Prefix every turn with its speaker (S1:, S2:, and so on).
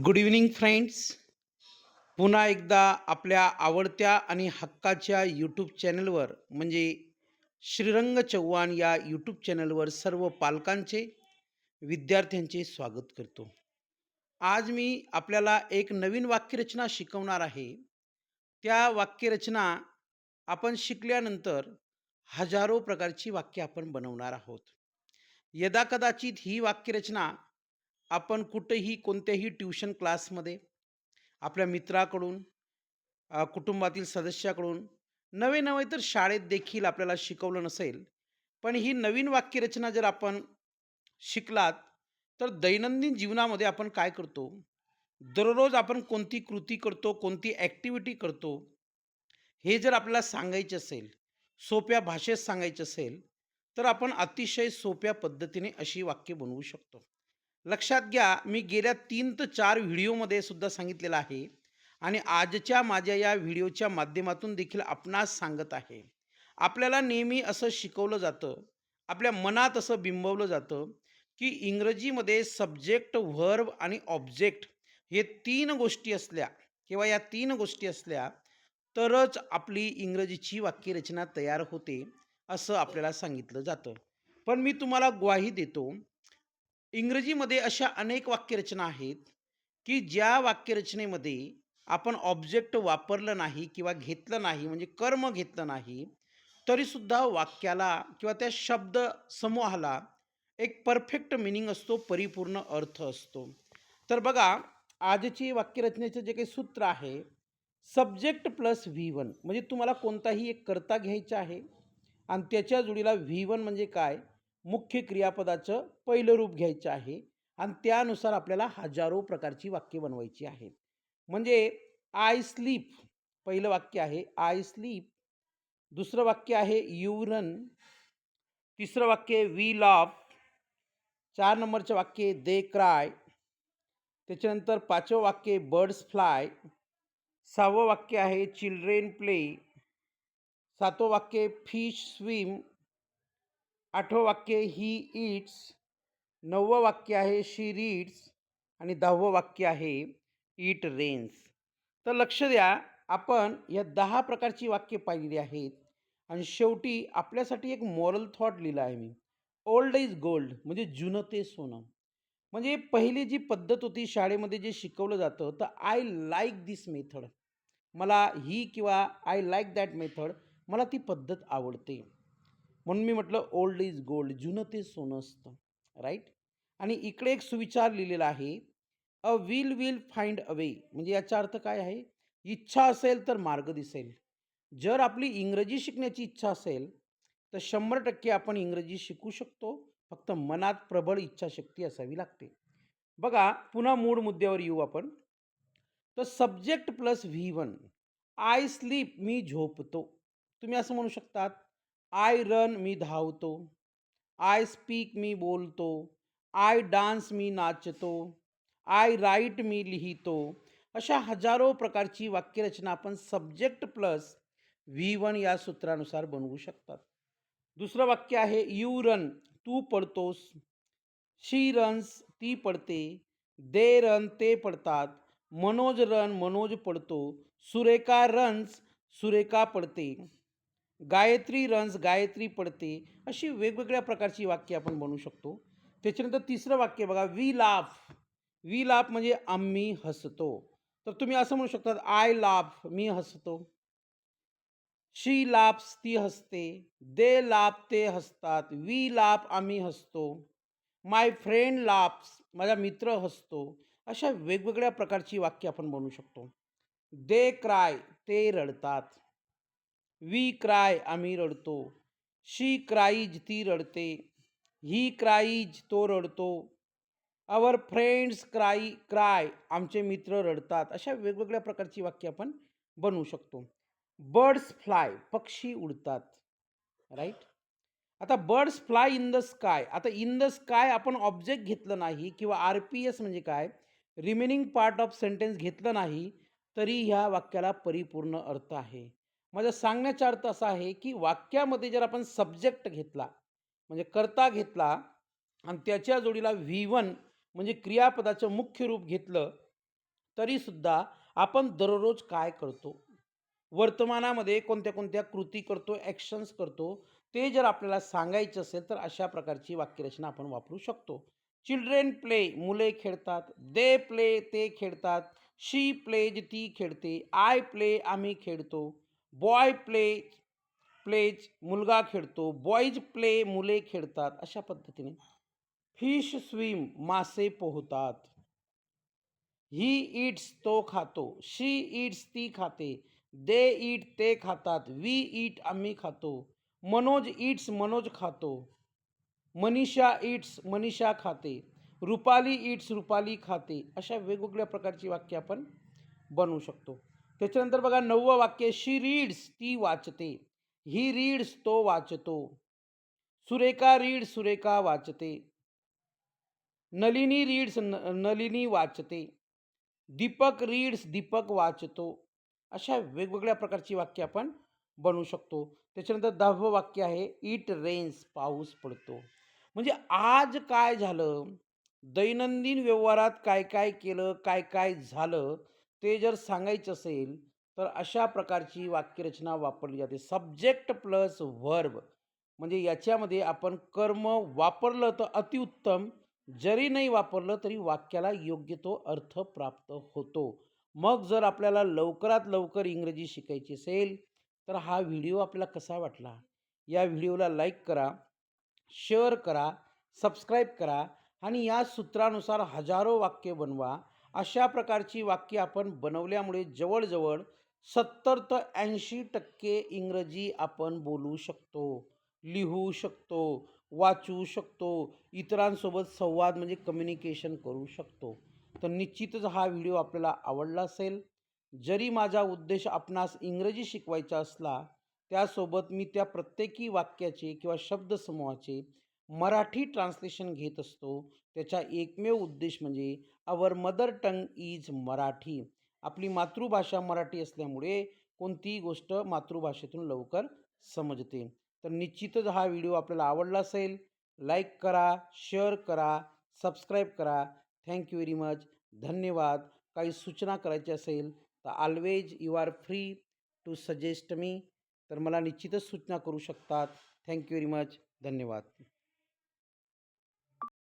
S1: Good evening friends पुन्हा एकदा आपल्या आवडत्या आणि हक्काच्या यूट्यूब चॅनलवर म्हणजे श्रीरंग चव्हाण या यूट्यूब चॅनलवर सर्व पालकांचे विद्यार्थ्यांचे स्वागत करतो. आज मी आपल्याला एक नवीन वाक्यरचना शिकवणार आहे. त्या वाक्यरचना आपण शिकल्यानंतर हजारो प्रकारची वाक्य आपण बनवणार आहोत. यदाकदाचित ही वाक्यरचना आपण कुठेही कोणत्याही ट्युशन क्लासमध्ये आपल्या मित्राकडून कुटुंबातील सदस्याकडून नवे नवे तर शाळेत देखील आपल्याला शिकवलं नसेल पण ही नवीन वाक्यरचना जर आपण शिकलात तर दैनंदिन जीवनामध्ये आपण काय करतो? दररोज आपण कोणती कृती करतो? कोणती ॲक्टिव्हिटी करतो? हे जर आपल्याला सांगायचे असेल सोप्या भाषेत सांगायचे असेल तर आपण अतिशय सोप्या पद्धतीने अशी वाक्य बनवू शकतो. लक्षात घ्या मी गेल्या तीन ते चार व्हिडिओमध्ये सुद्धा सांगितलेलं आहे आणि आजच्या माझ्या या व्हिडिओच्या माध्यमातून देखील आपणास सांगत आहे. आपल्याला नेहमी असं शिकवलं जातं आपल्या मनात असं बिंबवलं जातं की इंग्रजीमध्ये सब्जेक्ट व्हर्ब आणि ऑब्जेक्ट हे तीन गोष्टी असल्या किंवा या तीन गोष्टी असल्या तरच आपली इंग्रजीची वाक्यरचना तयार होते असं आपल्याला सांगितलं जातं. पण मी तुम्हाला ग्वाही देतो इंग्रजीमध्ये अशा अनेक वाक्यरचना आहेत की ज्या वाक्यरचनेमध्ये आपण ऑब्जेक्ट वापरलं नाही किंवा घेतलं नाही म्हणजे कर्म घेतलं नाही तरीसुद्धा वाक्याला किंवा त्या शब्द समूहाला एक परफेक्ट मिनिंग असतो परिपूर्ण अर्थ असतो. तर बघा आजची वाक्यरचनेचं जे काही सूत्र आहे सब्जेक्ट प्लस व्ही वन म्हणजे तुम्हाला कोणताही एक करता घ्यायचा आहे आणि त्याच्या जोडीला व्ही वन म्हणजे काय? मुख्य क्रियापदाचं पहिलं रूप घ्यायचं आहे आणि त्यानुसार आपल्याला हजारो प्रकारची वाक्य बनवायची आहेत म्हणजे आय स्लीप पहिलं वाक्य आहे. आय स्लीप दुसरं वाक्य आहे यू रन तिसरं वाक्य वी लॉफ चार नंबरचं वाक्य दे क्राय त्याच्यानंतर पाचवं वाक्य बर्ड्स फ्लाय सहावं वाक्य आहे चिल्ड्रेन प्ले सातवं वाक्य फिश स्विम आठवं वाक्य ही इट्स नववं वाक्य आहे शी रीड्स आणि दहावं वाक्य आहे इट रेन्स तर लक्ष द्या आपण या दहा प्रकारची वाक्य पाहिलेली आहेत. आणि शेवटी आपल्यासाठी एक मॉरल थॉट लिहिला आहे मी. ओल्ड इज गोल्ड म्हणजे जुनं ते सोनं. म्हणजे पहिली जी पद्धत होती शाळेमध्ये जे शिकवलं जातं तर आय लाईक दिस मेथड मला ही किंवा आय लाईक दॅट मेथड मला ती पद्धत आवडते. म्हणून मी म्हटलं ओल्ड इज गोल्ड जुनं ते सोनं असतं. राईट आणि इकडे एक सुविचार लिहिलेला आहे. A will will find a way म्हणजे याचा अर्थ काय आहे? इच्छा असेल तर मार्ग दिसेल. जर आपली इंग्रजी शिकण्याची इच्छा असेल तर शंभर टक्के आपण इंग्रजी शिकू शकतो. फक्त मनात प्रबळ इच्छाशक्ती असावी लागते. बघा पुन्हा मूळ मुद्द्यावर येऊ आपण. तर subject plus V one I sleep मी झोपतो. तुम्ही असं म्हणू शकतात. आय रन मी धावतो. आय स्पीक मी बोलतो. आय डान्स मी नाचतो. आय राईट मी लिहितो. अशा हजारो प्रकारची वाक्यरचना आपण सब्जेक्ट प्लस व्ही वन या सूत्रानुसार बनवू शकतात. दुसरं वाक्य आहे यू रन तू पडतोस. शी रन्स ती पडते. दे रन ते पडतात. मनोज रन मनोज पडतो. सुरेखा रन्स सुरेखा पडते. गायत्री रन्स गायत्री पडते अशी वेगवेगळ्या प्रकारची वाक्य आपण बनवू शकतो. त्याच्यानंतर तिसरं वाक्य बघा वी लाफ. वी लाफ म्हणजे आम्ही हसतो. तर तुम्ही असं म्हणू शकतात आय लाफ मी हसतो. शी लाप्स ती हसते. दे लाप ते हसतात. वी लाप आम्ही हसतो. माय फ्रेंड लाप्स माझा मित्र हसतो. अशा वेगवेगळ्या प्रकारची वाक्य आपण बनवू शकतो. दे क्राय ते रडतात. वी क्राय आम्ही रडतो शी क्राईज ती रडते ही क्राईज तो रडतो. आवर फ्रेंड्स क्राई क्राय आमचे मित्र रडतात. अशा वेगवेगळ्या प्रकारची वाक्य आपण बनवू शकतो. बर्ड्स फ्लाय पक्षी उडतात. राईट आता birds fly in the sky आता इन द स्काय आपण ऑब्जेक्ट घेतलं नाही किंवा आर पी एस म्हणजे काय? रिमेनिंग पार्ट ऑफ सेंटेन्स घेतलं नाही तरी ह्या वाक्याला परिपूर्ण अर्थ आहे. माझा सांगण्याचा अर्थ असा आहे की वाक्यामध्ये जर आपण सब्जेक्ट घेतला म्हणजे कर्ता घेतला आणि त्याच्या जोडीला व्ही वन म्हणजे क्रियापदाचं मुख्य रूप घेतलं तरीसुद्धा आपण दररोज काय करतो? वर्तमानामध्ये कोणत्या कोणत्या कृती करतो ॲक्शन्स करतो ते जर आपल्याला सांगायचं असेल तर अशा प्रकारची वाक्यरचना आपण वापरू शकतो. चिल्ड्रेन प्ले मुले खेळतात दे प्ले ते खेळतात शी प्लेज ती खेळते आय प्ले आम्ही खेळतो. बॉय प्ले प्लेज मुलगा खेळतो बॉईज प्ले मुले खेळतात अशा पद्धतीने फिश स्विम मासे पोहतात. ही इट्स तो खातो शी इट्स ती खाते दे इट ते खातात वी इट आम्ही खातो मनोज इट्स मनोज खातो मनीषा इट्स मनीषा खाते रुपाली इट्स रुपाली खाते अशा वेगवेगळ्या प्रकारची वाक्य आपण बनवू शकतो. त्याच्यानंतर बघा नववं वाक्य शी रीड्स ती वाचते. ही रीड्स तो वाचतो. सुरेखा रीड सुरेखा वाचते. नलिनी रीड्स न- नलिनी वाचते. दीपक रीड्स दीपक वाचतो. अशा वेगवेगळ्या प्रकारची वाक्य आपण बनवू शकतो. त्याच्यानंतर दहावं वाक्य आहे इट रेन्स पाऊस पडतो. म्हणजे आज काय झालं? दैनंदिन व्यवहारात काय काय केलं? काय काय झालं? ते जर सांगायचं असेल तर अशा प्रकारची वाक्यरचना वापरली जाते. सब्जेक्ट प्लस व्हर्ब म्हणजे याच्यामध्ये आपण कर्म वापरलं तर अतिउत्तम जरी नाही वापरलं तरी वाक्याला योग्य तो अर्थ प्राप्त होतो. मग जर आपल्याला लवकरात लवकर इंग्रजी शिकायची असेल तर हा व्हिडिओ आपल्याला कसा वाटला? या व्हिडिओला लाईक करा शेअर करा सबस्क्राईब करा आणि या सूत्रानुसार हजारो वाक्य बनवा. अशा प्रकारची वाक्य आपण बनवल्यामुळे जवळजवळ सत्तर ते ऐंशी टक्के इंग्रजी आपण बोलू शकतो लिहू शकतो वाचू शकतो इतरांसोबत संवाद म्हणजे कम्युनिकेशन करू शकतो. तर निश्चितच हा व्हिडिओ आपल्याला आवडला असेल. जरी माझा उद्देश आपणास इंग्रजी शिकवायचा असला त्यासोबत मी त्या प्रत्येकी वाक्याचे किंवा शब्दसमूहाचे मराठी ट्रान्सलेशन घेत असतो. त्याचा एकमेव उद्देश म्हणजे our mother tongue is Marathi. आपली मातृभाषा मराठी असल्यामुळे कोणतीही गोष्ट मातृभाषेतून लवकर समजते. तर निश्चितच हा व्हिडिओ आपल्याला आवडला असेल लाईक करा शेअर करा सबस्क्राईब करा. थँक्यू व्हेरी मच धन्यवाद. काही सूचना करायची असेल तर always you are free to suggest me तर मला निश्चितच सूचना करू शकतात. थँक्यू व्हेरी मच धन्यवाद.